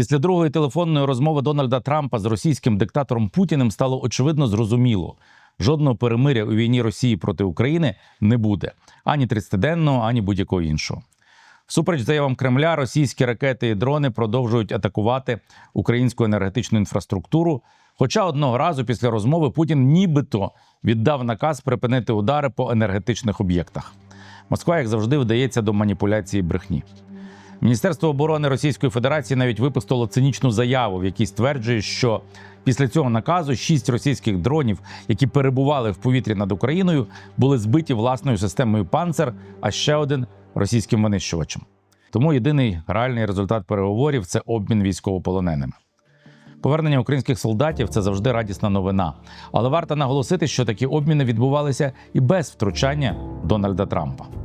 Після другої телефонної розмови Дональда Трампа з російським диктатором Путіним стало очевидно зрозуміло. Жодного перемиря у війні Росії проти України не буде ані 30-денного, ані будь-якого іншого. Всупереч заявам Кремля, російські ракети і дрони продовжують атакувати українську енергетичну інфраструктуру. Хоча одного разу після розмови Путін нібито віддав наказ припинити удари по енергетичних об'єктах. Москва, як завжди, вдається до маніпуляції брехні. Міністерство оборони Російської Федерації навіть випустило цинічну заяву, в якій стверджує, що після цього наказу шість російських дронів, які перебували в повітрі над Україною, були збиті власною системою панцер, а ще один російським винищувачем. Тому єдиний реальний результат переговорів це обмін військовополоненими. Повернення українських солдатів це завжди радісна новина. Але варто наголосити, що такі обміни відбувалися і без втручання Дональда Трампа.